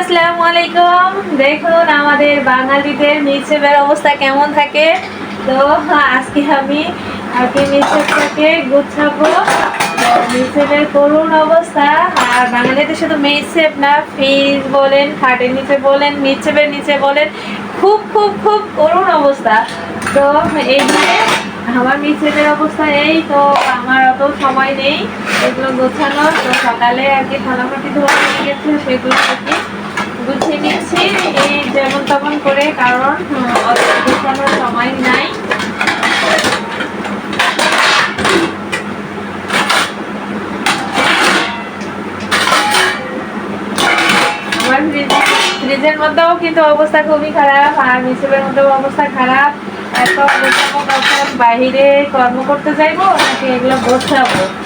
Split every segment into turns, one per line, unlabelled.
আসসালামু আলাইকুম দেখুন, আমাদের বাঙালিদের মিক্সেপের অবস্থা কেমন থাকে? তো, আজকে আমি আজকে মিক্সেপটাকে গুছাবো। মিক্সেপের করুণ অবস্থা। আর বাঙালিদের শুধু মিক্সেপ না ফ্রিজ বলেন, খাটের নিচে বলেন মিক্সেপের নিচে বলেন, খুব খুব খুব করুণ অবস্থা। তো এই আমার মিক্সেপের অবস্থা এই, তো আমার অত সময় নেই এগুলো গোছানো তো সকালে আর কি থালামাটি ধোয়া হয়ে গেছে, সেগুলো আর কি গুছিয়ে নিচ্ছি এই যেমন তেমন করে, কারণ অত সময় নাই। আমার ফ্রিজ- ফ্রিজের মধ্যেও কিন্তু অবস্থা খুবই খারাপ, আর মিসেলের মধ্যেও অবস্থা খারাপ। তখন বাহিরে কর্ম করতে যাইবো, নাকি এগুলো গোছাবো?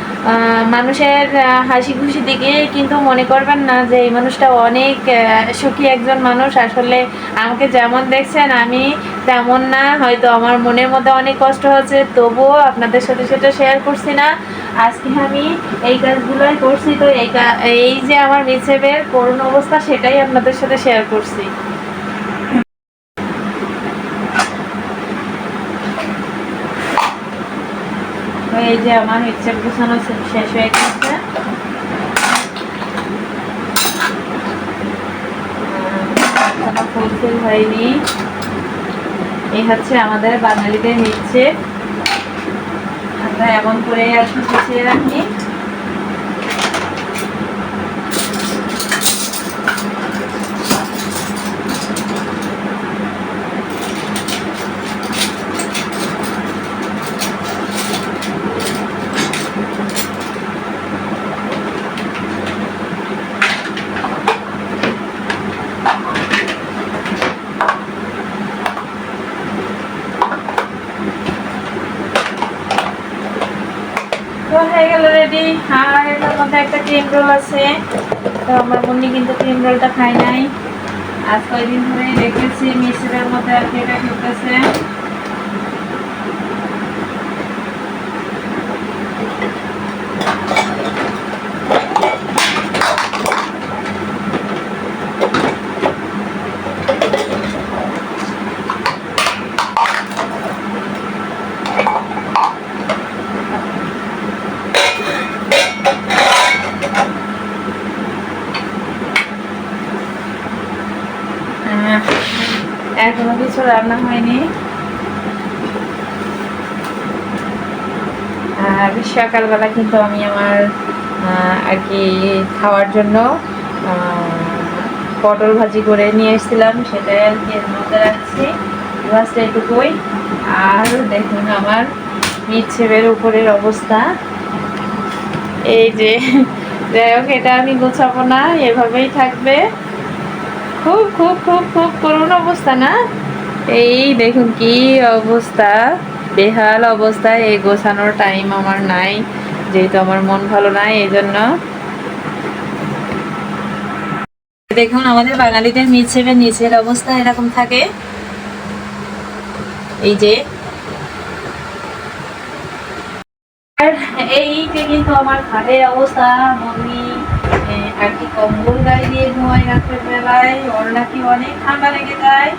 মানুষের হাসি খুশি দিকে কিন্তু মনে করবেন না যে এই মানুষটা অনেক সুখী একজন মানুষ। আসলে আমাকে যেমন দেখছেন, আমি তেমন না। হয়তো আমার মনের মধ্যে অনেক কষ্ট হচ্ছে, তবুও আপনাদের সাথে সেটা শেয়ার করছি না। আজকে আমি এই কাজগুলোই করছি। তো এই এই যে আমার মিছেবের করুণ অবস্থা, সেটাই আপনাদের সাথে শেয়ার করছি। এই যে আমার মিক্সার গুছানো শেষ হয়ে গেছে। ফুলফিল হয়নি। এই হচ্ছে আমাদের বাঙালিদের নিচ্ছে আমরা এমন করে আর কি গুছিয়ে রাখি তো হয়ে গেল রেডি আর এটার মধ্যে একটা ক্রিম রোল আছে। তো আমার মুন্নি কিন্তু ক্রিম রোলটা খায় নাই। আজ কয়েকদিন ধরে দেখেছি মিশ্রের মধ্যে আর কি এটা ঢুকেছে আহ, এখনও কিছু রান্না হয়নি। আর সকালবেলা কিন্তু আমি আমার আর কি খাওয়ার জন্য পটল ভাজি করে নিয়ে এসেছিলাম। সেটাই আর কি মধ্যে রাখছি। বাস এটুকুই আর দেখুন আমার মিচ্ছেবের উপরের অবস্থা। এই যে, যাই হোক, এটা আমি গোছাবো না, এভাবেই থাকবে। খুব খুব খুব খুব করুণ অবস্থা না? এই দেখুন কি অবস্থা। বেহাল অবস্থায় এই গোছানোর টাইম আমার নাই, যেহেতু আমার মন ভালো নাই এই জন্য দেখুন, আমাদের বাঙালিদের মিছের নিচের অবস্থা এরকম থাকে। এই যে। আর এই কিন্তু আমার খাটের অবস্থা মম্মি আর কি কম্বল গায়ে দিয়ে ঘুমাই রাতের বেলায়, ওর নাকি অনেক ঠান্ডা লেগে যায়।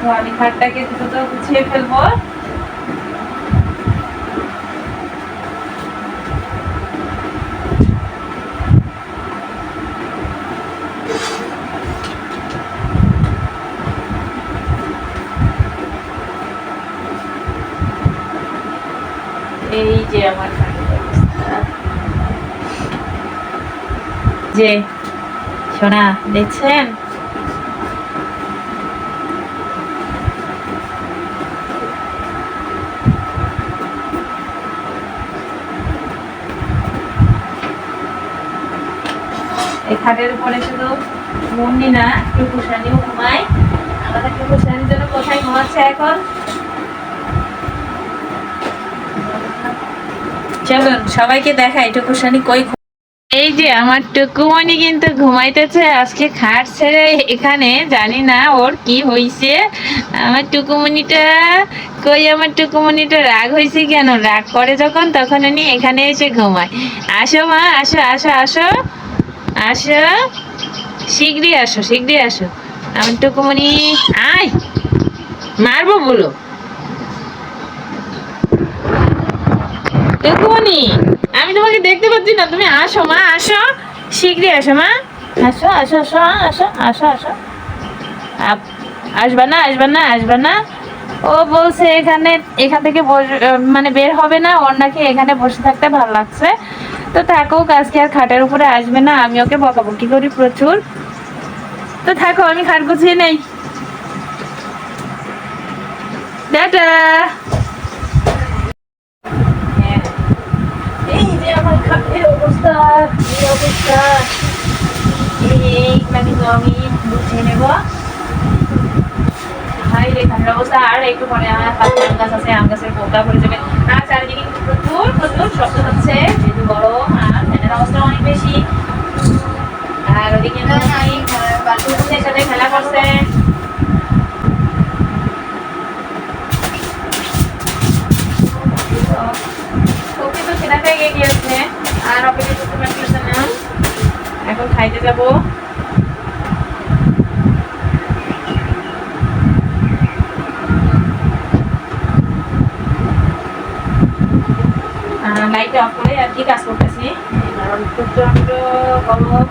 তো আমি খাটটাকে দ্রুত গুছিয়ে ফেলব। এই যে আমার যে সোনা দেখছেন? খাটের উপরে শুধু মুন্নি না টুকুসানিও ঘুমায়। আমাদের টুকুসানির জন্য কোথায় ঘুমাচ্ছে এখন? চলুন, সবাইকে দেখাই টুকুসানি কই এই যে আমার টুকুমণি কিন্তু ঘুমাইতেছে, আজকে খাট ছেড়ে এখানে, জানি না ওর কি হইছে। আমার টুকুমণিটা, কই আমার টুকুমণিটা, রাগ হয়েছে কেন? রাগ করে যখন, তখন উনি এখানে এসে ঘুমায়। আসো মা, আসো আসো আসো। আসো। শীঘ্রই আসো শীঘ্রই আসো। আমার টুকুমণি, আয়। মারবো বলো। টুকুমণি, আমি তোমাকে দেখতে পাচ্ছি না। তুমি আসো, মা, আসো। শীঘ্রই আসো, মা। আসো আসো আসো আসো আসো আসো। আসবা না আসবা না আসবা না। ও বলছে এখানে, এখান থেকে মানে বের হবে না, ওর নাকি এখানে বসে থাকতে ভালো লাগছে। তো থাকুক, আজকে আর খাটের উপরে আসবে না, আমি ওকে বকাবকি করি প্রচুর। তো থাকো, আমি খাট গুছিয়ে নেই। এই অবস্থা অবস্থা। এই মানে আমি গুছিয়ে নেব। খাটের অবস্থা আর একটু পরে আমার পাশে আম গাছ আছে আম গাছের পোকা পড়ে যাবে। আর চারিদিকে প্রচুর প্রচুর শব্দ হচ্ছে যেহেতু গরম আর ফ্যানের অবস্থা অনেক বেশি। আর ওদিকে বাচ্চাদের সাথে খেলা করছে। ওকে তো খেলা পেয়ে গিয়েছে আর অপেক্ষা করতে পারতেছে না। এখন খাইতে যাব। লাইট অফ করে আর কি কাজ করতেছি। কারণ প্রচণ্ড গরম,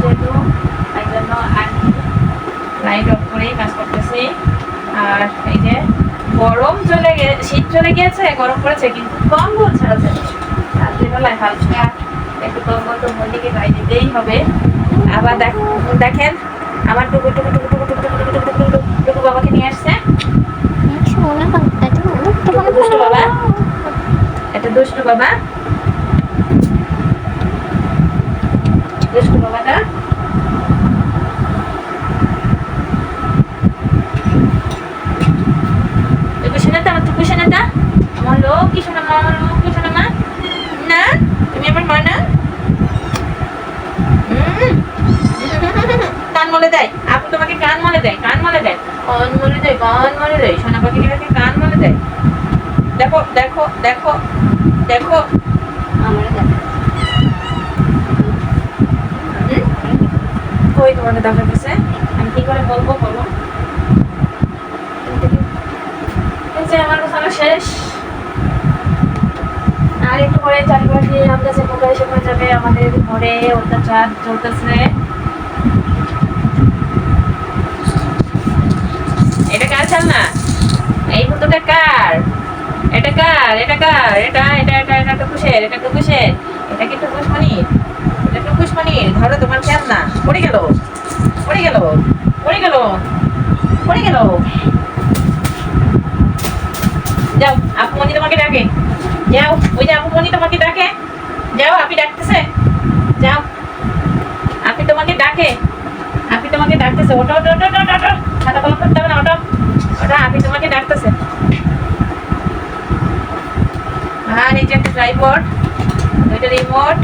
যেহেতু তাই জন্য লাইট অফ করেই কাজ করতেছি। আর এই যে গরম চলে গে, শীত চলে গিয়েছে, গরম পড়েছে, কিন্তু কম্বল ছাড়া যাবে রাত্রিবেলায় হালকা একটু কম্বল তো মন্দিকে গায়ে দিতেই হবে। আবার দেখেন, আমার টুকু টুকু টুকু টুকু টুকু টুকু টুকু বাবাকে নিয়ে আসছে দুষ্টু বাবা এটা দুষ্টু বাবা। দুষ্টু বাবাটা। না? তুমি কান মলে দেয়। আপু তোমাকে কান মলে দেয়, কান মলে দেয়। কান মলে দেয়, কান মলে দেয়। সোনা কান মলে দেয়। দেখো দেখো দেখো। দেখো? কই তোমাকে দেখা গেছে আমি কি করে বলব বলো? আমার কথা শেষ। আর একটু পরে এসে পড়ে যাবে। আমাদের ঘরে অত্যাচার চলতেছে। এটা কার চাল না এই পুতুটা কার? এটা কার? এটা কার? এটা এটা এটা এটা টুকুসের এটা টুকুসের এটা কি টুকুস মনির এটা টুকুস মনির ধরো তোমার খেলনা। পড়ে গেল। পড়ে গেল। পড়ে গেল। পড়ে গেল। যাও, আপু মনি তোমাকে ডাকে। যাও, ওই যে আপু মনি তোমাকে ডাকে। যাও আপনি ডাকতেছে। যাও। আপনি তোমাকে ডাকে। আপনি তোমাকে ডাকতেছে। ওটা ওটা ওটা ওটা ওটা খাতা কলম করতে হবে না ওটা ওটা আপনি তোমাকে ডাকতেছে। আর এই যে একটা ট্রাইপড দুইটা রিমোট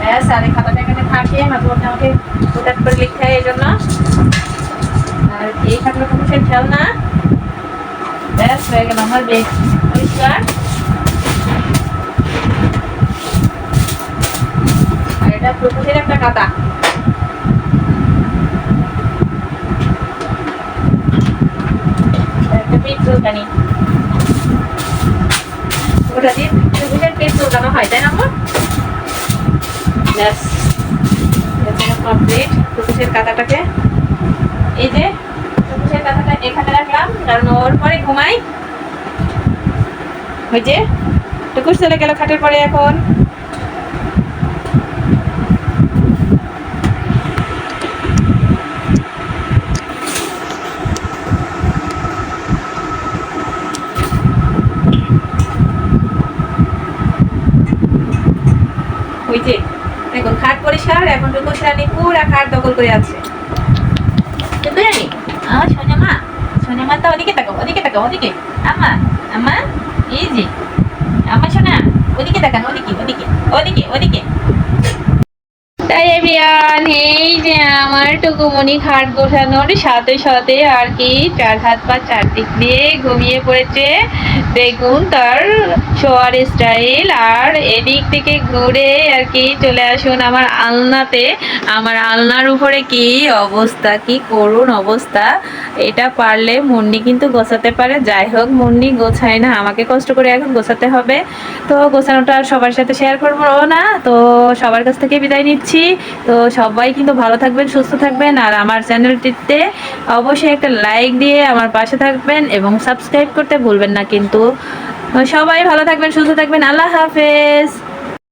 ব্যাস, আর এই খাতাটা এখানে থাকে, মাঝে মধ্যে আমাকে কোটাট করে লিখতে হয় এই জন্য আর এই থাকলে কোনো সে খেল না। ব্যাস, হয়ে গেল আমার বেগ পরিষ্কার। আর এটা প্রকৃতির একটা খাতা। একটা চুলকানি ওটা দিয়ে চুলকানো হয়, তাই না আমার ব্যাস। কমপ্লিট ত্রিভুজের কাঁথাটাকে। এই যে ত্রিভুজের কাঁথাটা এখানে রাখলাম, কারণ ওর পরে ঘুমাই। ওই যে টুকুস চলে গেল খাটের পরে এখন। ওই যে দেখুন খাট পরিষ্কার, এখন টুকুস রানী পুরা খাট দখল করে আছে। জানি আমার সোনা মা সোনা আমার তো ওদিকে তাকাও ওদিকে তাকাও ওদিকে। আমা আমা এই যে আমার শোনা ওদিকে তাকান, ওদিকে ওদিকে ওদিকে ওদিকে। তাই এভিয়ান এই যে আমার টুকুমনি খাট গোছানোর সাথে সাথে আর কি চার হাত পা চারদিক দিয়ে ঘুমিয়ে পড়েছে। দেখুন তার শোয়ার স্টাইল আর এদিক থেকে ঘুরে আর কি চলে আসুন আমার আলনাতে। আমার আলনার উপরে কি অবস্থা, কি করুন অবস্থা। এটা পারলে মুন্ডি কিন্তু গোছাতে পারে। যাই হোক মুন্ডি গোছায় না, আমাকে কষ্ট করে এখন গোছাতে হবে। তো গোছানোটা সবার সাথে শেয়ার করব না, তো সবার কাছ থেকে বিদায় নিচ্ছি। তো সবাই কিন্তু ভালো থাকবেন, সুস্থ থাকবেন। আর আমার চ্যানেলটিতে অবশ্যই একটা লাইক দিয়ে আমার পাশে থাকবেন এবং সাবস্ক্রাইব করতে ভুলবেন না কিন্তু। সবাই ভালো থাকবেন, সুস্থ থাকবেন। আল্লাহ হাফেজ।